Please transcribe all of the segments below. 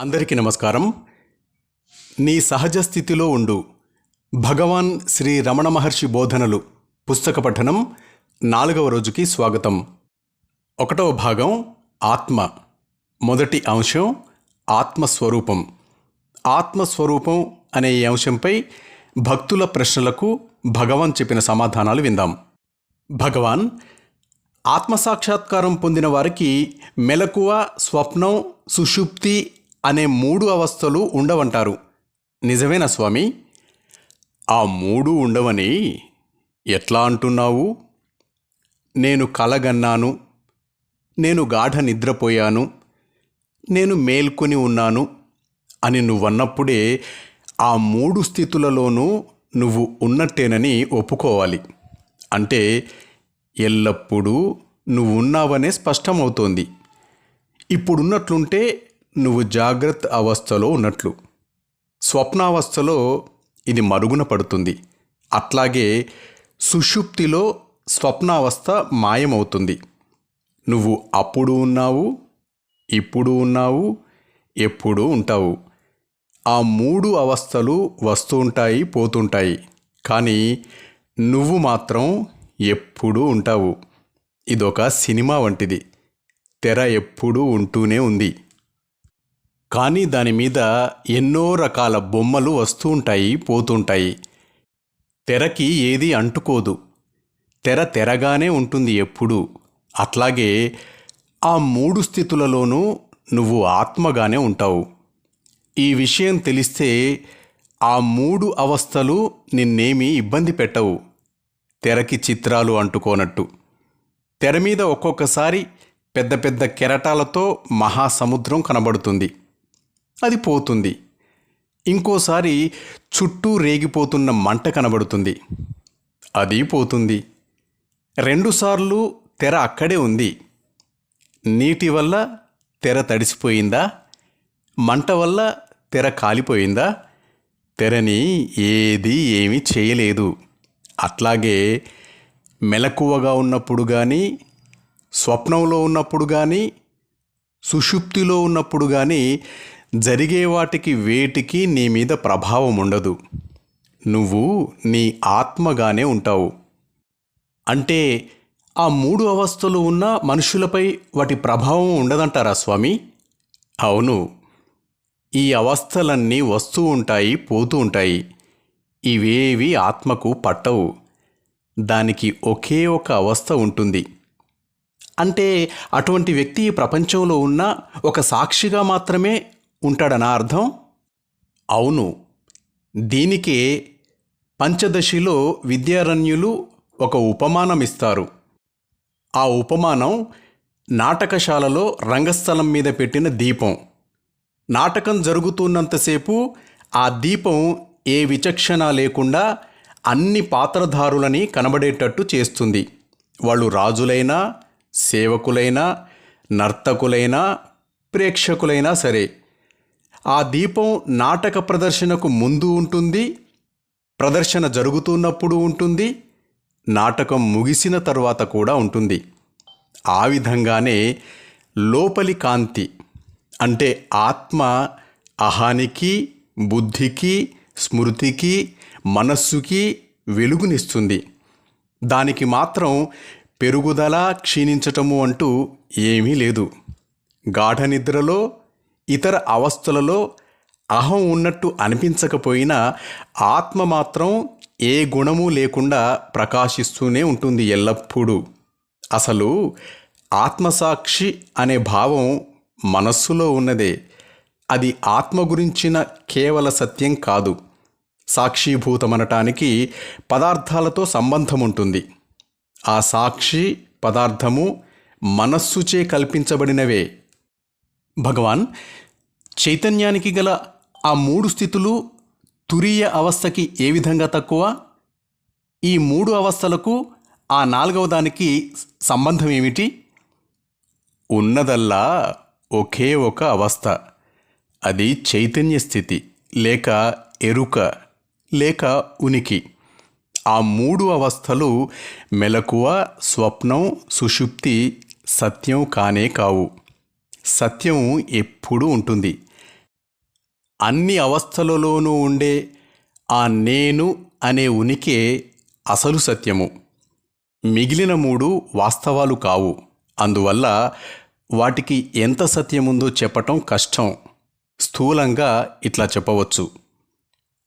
అందరికీ నమస్కారం. నీ సహజ స్థితిలో ఉండు. భగవాన్ శ్రీ రమణ మహర్షి బోధనలు పుస్తక పఠనం నాలుగవ రోజుకి స్వాగతం. ఒకటవ భాగం ఆత్మ. మొదటి అంశం ఆత్మస్వరూపం. ఆత్మస్వరూపం అనే ఈ అంశంపై భక్తుల ప్రశ్నలకు భగవాన్ చెప్పిన సమాధానాలు విందాం. భగవాన్ ఆత్మసాక్షాత్కారం పొందిన వారికి మెలకువ స్వప్నం సుషుప్తి అనే మూడు అవస్థలు ఉండవంటారు. నిజమేనా స్వామి? ఆ మూడు ఉండవని ఎట్లా అంటున్నావు? నేను కలగన్నాను. నేను గాఢ నిద్రపోయాను. నేను మేల్కొని ఉన్నాను అని నువ్వన్నప్పుడే ఆ మూడు స్థితులలోనూ నువ్వు ఉన్నట్టేనని ఒప్పుకోవాలి. అంటే ఎల్లప్పుడూ నువ్వు ఉన్నావనే స్పష్టమవుతోంది. ఇప్పుడున్నట్లుంటే నువ్వు జాగ్రత్త అవస్థలో ఉన్నట్లు. స్వప్నావస్థలో ఇది మరుగున పడుతుంది. అట్లాగే సుషుప్తిలో స్వప్నావస్థ మాయమవుతుంది. నువ్వు అప్పుడు ఉన్నావు ఇప్పుడు ఉన్నావు ఎప్పుడు ఉంటావు. ఆ మూడు అవస్థలు వస్తూ ఉంటాయి పోతుంటాయి. కానీ నువ్వు మాత్రం ఎప్పుడూ ఉంటావు. ఇదొక సినిమా వంటిది. తెర ఎప్పుడూ ఉంటూనే ఉంది. కానీ దాని మీద ఎన్నో రకాల బొమ్మలు వస్తూ ఉంటాయి పోతుంటాయి. తెరకి ఏది అంటుకోదు. తెర తెరగానే ఉంటుంది ఎప్పుడూ. అట్లాగే ఆ మూడు స్థితులలోనూ నువ్వు ఆత్మగానే ఉంటావు. ఈ విషయం తెలిస్తే ఆ మూడు అవస్థలు నిన్నేమీ ఇబ్బంది పెట్టవు. తెరకి చిత్రాలు అంటుకోనట్టు. తెర మీద ఒక్కొక్కసారి పెద్ద పెద్ద కెరటాలతో మహాసముద్రం కనబడుతుంది. అది పోతుంది. ఇంకోసారి చుట్టూ రేగిపోతున్న మంట కనబడుతుంది. అది పోతుంది. రెండుసార్లు తెర అక్కడే ఉంది. నీటి వల్ల తెర తడిసిపోయిందా? మంట వల్ల తెర కాలిపోయిందా? తెరని ఏది ఏమీ చేయలేదు. అట్లాగే మెలకువగా ఉన్నప్పుడు కానీ స్వప్నంలో ఉన్నప్పుడు కానీ సుషుప్తిలో ఉన్నప్పుడు కానీ జరిగే వాటికి వేటికి నీ మీద ప్రభావం ఉండదు. నువ్వు నీ ఆత్మగానే ఉంటావు. అంటే ఆ మూడు అవస్థలు ఉన్న మనుషులపై వాటి ప్రభావం ఉండదంటారా స్వామి? అవును. ఈ అవస్థలన్నీ వస్తూ ఉంటాయి పోతూ ఉంటాయి. ఇవేవి ఆత్మకు పట్టవు. దానికి ఒకే ఒక అవస్థ ఉంటుంది. అంటే అటువంటి వ్యక్తి ప్రపంచంలో ఉన్న ఒక సాక్షిగా మాత్రమే ఉంటాడనా అర్థం? అవును. దీనికే పంచదశిలో విద్యారణ్యులు ఒక ఉపమానం ఇస్తారు ఆ ఉపమానం నాటకశాలలో రంగస్థలం మీద పెట్టిన దీపం. నాటకం జరుగుతున్నంతసేపు ఆ దీపం ఏ విచక్షణ లేకుండా అన్ని పాత్రధారులని కనబడేటట్టు చేస్తుంది. వాళ్ళు రాజులైనా సేవకులైనా నర్తకులైనా ప్రేక్షకులైనా సరే. ఆ దీపం నాటక ప్రదర్శనకు ముందు ఉంటుంది ప్రదర్శన జరుగుతున్నప్పుడు ఉంటుంది నాటకం ముగిసిన తర్వాత కూడా ఉంటుంది. ఆ విధంగానే లోపలి కాంతి అంటే ఆత్మ అహానికి బుద్ధికి స్మృతికి మనస్సుకి వెలుగునిస్తుంది. దానికి మాత్రం పెరుగుదల క్షీణించటము అంటూ ఏమీ లేదు. గాఢ నిద్రలో ఇతర అవస్థలలో అహం ఉన్నట్టు అనిపించకపోయినా ఆత్మ మాత్రం ఏ గుణము లేకుండా ప్రకాశిస్తూనే ఉంటుంది ఎల్లప్పుడూ. అసలు ఆత్మసాక్షి అనే భావం మనస్సులో ఉన్నదే. అది ఆత్మ గురించిన కేవల సత్యం కాదు. సాక్షీభూతమనటానికి పదార్థాలతో సంబంధం ఉంటుంది ఆ సాక్షి పదార్థము మనస్సుచే కల్పించబడినవే. భగవాన్ చైతన్యానికి గల ఆ మూడు స్థితులు తురీయ అవస్థకి ఏ విధంగా తక్కువ? ఈ మూడు అవస్థలకు ఆ నాలుగవ దానికి సంబంధం ఏమిటి? ఉన్నదల్లా ఒకే ఒక అవస్థ. అది చైతన్య స్థితి లేక ఎరుక లేక ఉనికి. ఆ మూడు అవస్థలు మెలకువ స్వప్నం సుషుప్తి సత్యం కానే కావు. సత్యం ఎప్పుడూ ఉంటుంది. అన్ని అవస్థలలోనూ ఉండే ఆ నేను అనే ఉనికే అసలు సత్యము. మిగిలిన మూడు వాస్తవాలు కావు. అందువల్ల వాటికి ఎంత సత్యముందో చెప్పటం కష్టం. స్థూలంగా ఇట్లా చెప్పవచ్చు.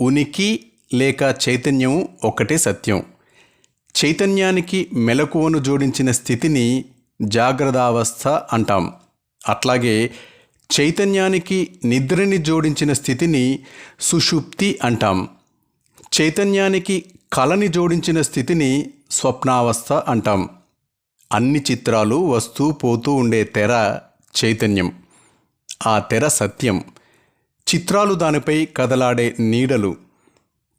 ఉనికి లేక చైతన్యం ఒక్కటే సత్యం. చైతన్యానికి మెలకువను జోడించిన స్థితిని జాగ్రత్తావస్థ అంటాం. అట్లాగే చైతన్యానికి నిద్రని జోడించిన స్థితిని సుషుప్తి అంటాం. చైతన్యానికి కళని జోడించిన స్థితిని స్వప్నావస్థ అంటాం. అన్ని చిత్రాలు వస్తూ పోతూ ఉండే తెర చైతన్యం. ఆ తెర సత్యం. చిత్రాలు దానిపై కదలాడే నీడలు.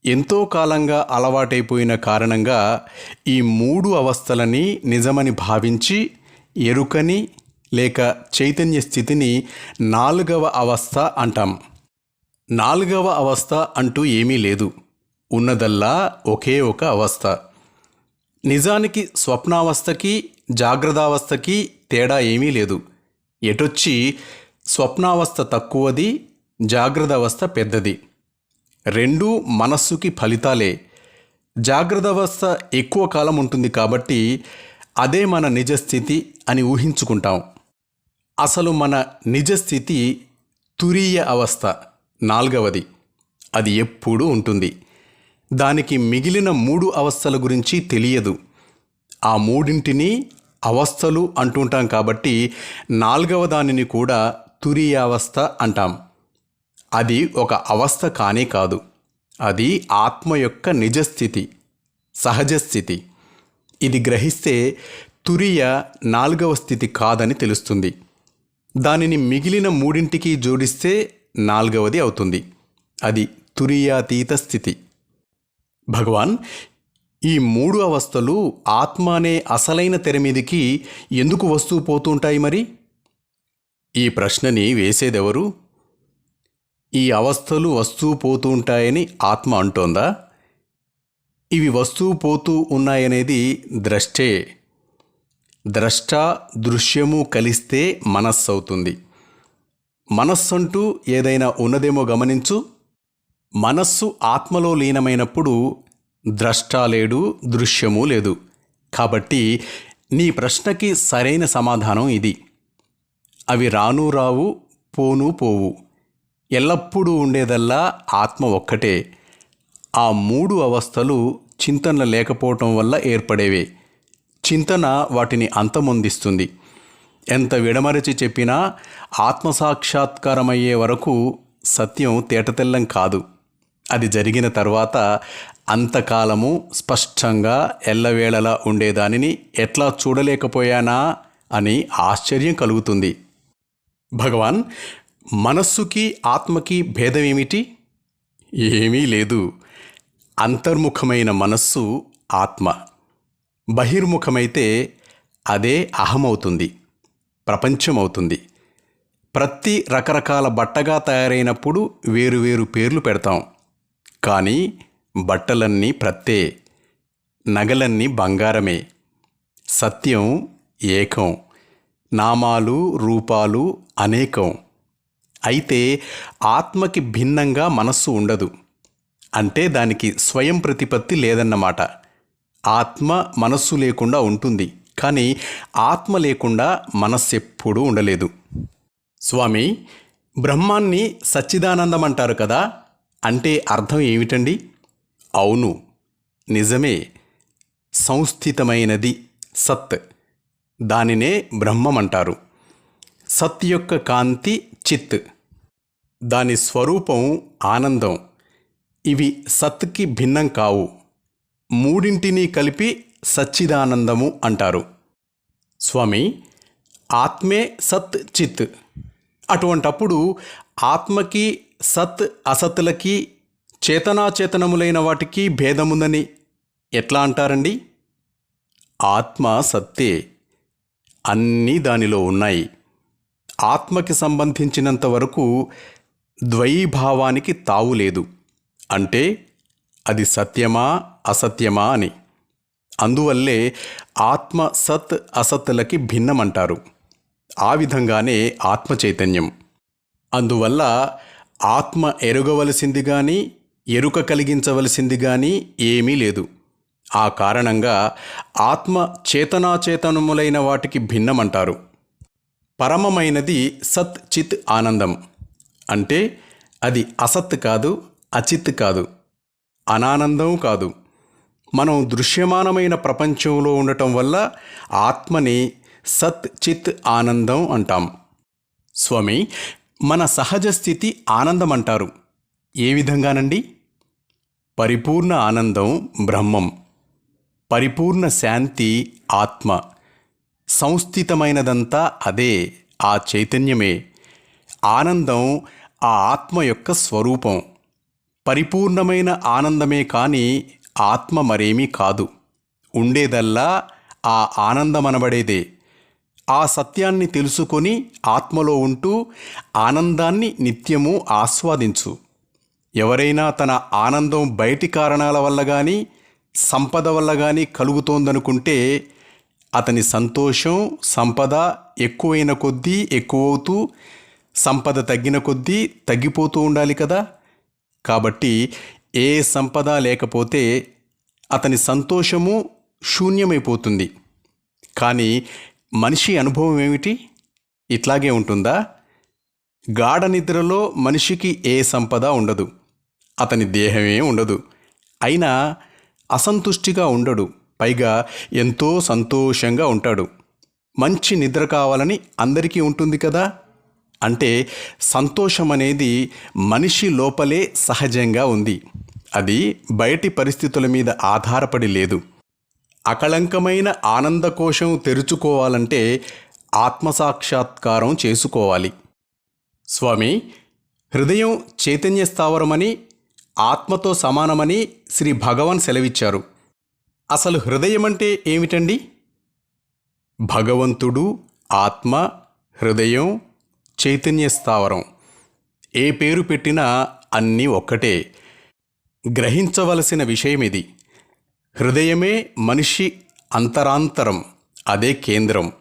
ఎంతో కాలంగా అలవాటైపోయిన కారణంగా ఈ మూడు అవస్థలని నిజమని భావించి ఎరుకని లేక చైతన్య స్థితిని నాలుగవ అవస్థ అంటాం. నాలుగవ అవస్థ అంటూ ఏమీ లేదు. ఉన్నదల్లా ఒకే ఒక అవస్థ. నిజానికి స్వప్నావస్థకి జాగ్రత్తావస్థకి తేడా ఏమీ లేదు. ఎటొచ్చి స్వప్నావస్థ తక్కువది జాగ్రత్త అవస్థ పెద్దది. రెండూ మనస్సుకి ఫలితాలే. జాగ్రత్త అవస్థ ఎక్కువ కాలం ఉంటుంది కాబట్టి అదే మన నిజస్థితి అని ఊహించుకుంటాం. అసలు మన నిజస్థితి తురీయ అవస్థ నాల్గవది. అది ఎప్పుడూ ఉంటుంది. దానికి మిగిలిన మూడు అవస్థల గురించి తెలియదు. ఆ మూడింటిని అవస్థలు అంటుంటాం కాబట్టి నాల్గవ దానిని కూడా తురీయావస్థ అంటాం. అది ఒక అవస్థ కానే కాదు. అది ఆత్మ యొక్క నిజస్థితి సహజ స్థితి. ఇది గ్రహిస్తే తురియ నాలుగవ స్థితి కాదని తెలుస్తుంది. దానిని మిగిలిన మూడింటికి జోడిస్తే నాలుగవది అవుతుంది. అది తురియాతీత స్థితి. భగవాన్ ఈ మూడు అవస్థలు ఆత్మ అనే అసలైన తెర మీదికి ఎందుకు వస్తూ పోతుంటాయి మరి? ఈ ప్రశ్నని వేసేదెవరు? ఈ అవస్థలు వస్తూ పోతూ ఉంటాయని ఆత్మ అంటోందా? ఇవి వస్తూ పోతూ ఉన్నాయనేది ద్రష్టే. ద్రష్ట దృశ్యము కలిస్తే మనస్సు అవుతుంది మనస్సంటూ ఏదైనా ఉన్నదేమో గమనించు. మనస్సు ఆత్మలో లీనమైనప్పుడు ద్రష్ట లేడు దృశ్యము లేదు. కాబట్టి నీ ప్రశ్నకి సరైన సమాధానం ఇది. అవి రాను రావు పోను పోవు. ఎల్లప్పుడూ ఉండేదల్లా ఆత్మ ఒక్కటే. ఆ మూడు అవస్థలు చింతనలు లేకపోవటం వల్ల ఏర్పడేవే. చింతన వాటిని అంతమొందిస్తుంది. ఎంత విడమరచి చెప్పినా ఆత్మసాక్షాత్కారమయ్యే వరకు సత్యం తేటతెల్లం కాదు. అది జరిగిన తర్వాత అంతకాలము స్పష్టంగా ఎల్లవేళలా ఉండేదానిని ఎట్లా చూడలేకపోయానా అని ఆశ్చర్యం కలుగుతుంది. భగవాన్ మనస్సుకి ఆత్మకి భేదమేమిటి? ఏమీ లేదు. అంతర్ముఖమైన మనస్సు ఆత్మ. బహిర్ముఖమైతే అదే అహమవుతుంది ప్రపంచమవుతుంది. ప్రతి రకరకాల బట్టగా తయారైనప్పుడు వేరువేరు పేర్లు పెడతాం. కానీ బట్టలన్నీ ప్రత్తే నగలన్నీ బంగారమే. సత్యం ఏకం నామాలు రూపాలు అనేకం. అయితే ఆత్మకి భిన్నంగా మనస్సు ఉండదు. అంటే దానికి స్వయం ప్రతిపత్తి లేదన్నమాట. ఆత్మ మనస్సు లేకుండా ఉంటుంది. కానీ ఆత్మ లేకుండా మనస్సు ఎప్పుడూ ఉండలేదు. స్వామి బ్రహ్మాన్ని సచ్చిదానందం అంటారు కదా అంటే అర్థం ఏమిటండి? అవును నిజమే. సంస్థితమైనది సత్. దానినే బ్రహ్మం అంటారు. సత్ యొక్క కాంతి చిత్. దాని స్వరూపం ఆనందం. ఇవి సత్కి భిన్నం కావు. మూడింటిని కలిపి సచ్చిదానందము అంటారు. స్వామి ఆత్మే సత్ చిత్. అటువంటప్పుడు ఆత్మకి సత్ అసత్లకి చేతనాచేతనములైన వాటికి భేదముందని ఎట్లా అంటారండి? ఆత్మ సత్తే అన్నీ దానిలో ఉన్నాయి. ఆత్మకి సంబంధించినంత వరకు ద్వైభావానికి తావు లేదు. అంటే అది సత్యమా అసత్యమా అని. అందువల్లే ఆత్మ సత్ అసత్తులకి భిన్నమంటారు. ఆ విధంగానే ఆత్మ చైతన్యం. అందువల్ల ఆత్మ ఎరుగవలసింది గాని ఎరుక కలిగించవలసింది గాని ఏమీ లేదు. ఆ కారణంగా ఆత్మ చేతనాచేతనములైన వాటికి భిన్నమంటారు. పరమమైనది సత్ చిత్ ఆనందం. అంటే అది అసత్ కాదు అచిత్ కాదు. అనానందం కాదు. మనం దృశ్యమానమైన ప్రపంచంలో ఉండటం వల్ల ఆత్మని సత్ చిత్ ఆనందం అంటాం. స్వామి మన సహజ స్థితి ఆనందం అంటారు ఏ విధంగానండి? పరిపూర్ణ ఆనందం బ్రహ్మం. పరిపూర్ణ శాంతి ఆత్మ. సంస్థితమైనదంతా అదే ఆ చైతన్యమే. ఆనందం ఆ ఆత్మ యొక్క స్వరూపం. పరిపూర్ణమైన ఆనందమే కాని ఆత్మ మరేమీ కాదు. ఉండేదల్లా ఆ ఆనందమనబడేదే. ఆ సత్యాన్ని తెలుసుకొని ఆత్మలో ఉంటూ ఆనందాన్ని నిత్యము ఆస్వాదించు. ఎవరైనా తన ఆనందం బయటి కారణాల వల్ల కానీ సంపద వల్ల కానీ కలుగుతోందనుకుంటే అతని సంతోషం సంపద ఎక్కువైన కొద్దీ ఎక్కువవుతూ సంపద తగ్గిన కొద్దీ తగ్గిపోతూ ఉండాలి కదా? కాబట్టి ఏ సంపద లేకపోతే అతని సంతోషము శూన్యమైపోతుంది. కానీ మనిషి అనుభవం ఏమిటి? ఇట్లాగే ఉంటుందా? గాఢ నిద్రలో మనిషికి ఏ సంపద ఉండదు. అతని దేహమే ఉండదు. అయినా అసంతుష్టిగా ఉండడు. పైగా ఎంతో సంతోషంగా ఉంటాడు. మంచి నిద్ర కావాలని అందరికీ ఉంటుంది కదా? అంటే సంతోషం అనేది మనిషి లోపలే సహజంగా ఉంది. అది బయటి పరిస్థితుల మీద ఆధారపడి లేదు. అకళంకమైన ఆనందకోశం తెరుచుకోవాలంటే ఆత్మసాక్షాత్కారం చేసుకోవాలి. స్వామి హృదయం చైతన్య స్థావరమని ఆత్మతో సమానమని శ్రీ భగవాన్ సెలవిచ్చారు. అసలు హృదయం అంటే ఏమిటండి? భగవంతుడు ఆత్మ హృదయం చైతన్య స్థావరం. ఏ పేరు పెట్టినా అన్నీ ఒక్కటే. గ్రహించవలసిన విషయం ఇది హృదయమే మనిషి అంతరాంతరం అదే కేంద్రం.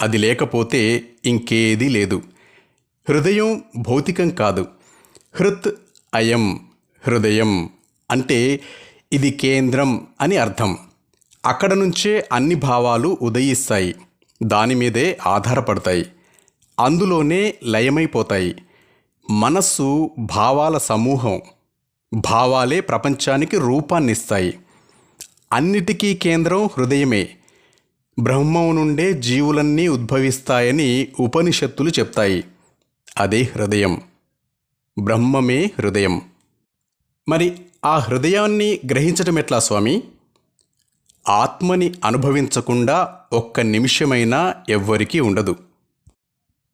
అది లేకపోతే ఇంకేదీ లేదు. హృదయం భౌతికం కాదు. హృత్ అయం హృదయం అంటే ఇది కేంద్రం అని అర్థం. అక్కడ నుంచే అన్ని భావాలు ఉదయిస్తాయి. దాని మీదే ఆధారపడతాయి. అందులోనే లయమైపోతాయి. మనస్సు భావాల సమూహం. భావాలే ప్రపంచానికి రూపాన్నిస్తాయి. అన్నిటికీ కేంద్రం హృదయమే. బ్రహ్మం నుండే జీవులన్నీ ఉద్భవిస్తాయని ఉపనిషత్తులు చెప్తాయి. అదే హృదయం. బ్రహ్మమే హృదయం. మరి ఆ హృదయాన్ని గ్రహించటం ఎట్లా స్వామి? ఆత్మని అనుభవించకుండా ఒక్క నిమిషమైనా ఎవ్వరికీ ఉండదు.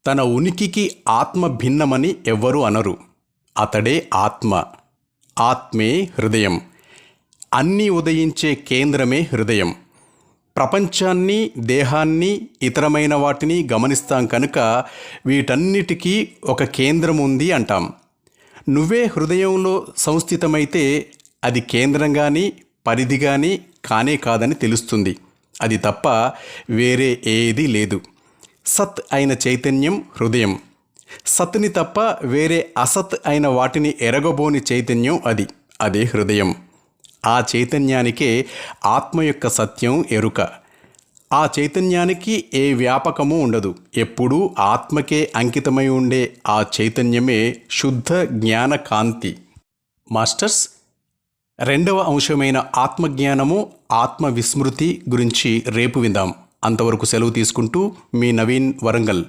తన ఉనికికి ఆత్మ భిన్నమని ఎవ్వరూ అనరు. అతడే ఆత్మ. ఆత్మే హృదయం. అన్నీ ఉదయించే కేంద్రమే హృదయం. ప్రపంచాన్ని దేహాన్ని ఇతరమైన వాటిని గమనిస్తాం కనుక వీటన్నిటికీ ఒక కేంద్రం ఉంది అంటాం. నువ్వే హృదయంలో సంస్థితమైతే అది కేంద్రం కానీ పరిధి కానీ కానే కాదని తెలుస్తుంది. అది తప్ప వేరే ఏదీ లేదు. సత్ అయిన చైతన్యం హృదయం. సత్ని తప్ప వేరే అసత్ అయిన వాటిని ఎరగబోని చైతన్యం అది అదే హృదయం. ఆ చైతన్యానికే ఆత్మ యొక్క సత్యం ఎరుక. ఆ చైతన్యానికి ఏ వ్యాపకము ఉండదు. ఎప్పుడూ ఆత్మకే అంకితమై ఉండే ఆ చైతన్యమే శుద్ధ జ్ఞాన కాంతి మాస్టర్స్ రెండవ అంశమైన ఆత్మజ్ఞానము ఆత్మ విస్మృతి గురించి రేపు విందాం. అంతవరకు సెలవు తీసుకుంటూ మీ నవీన్ వరంగల్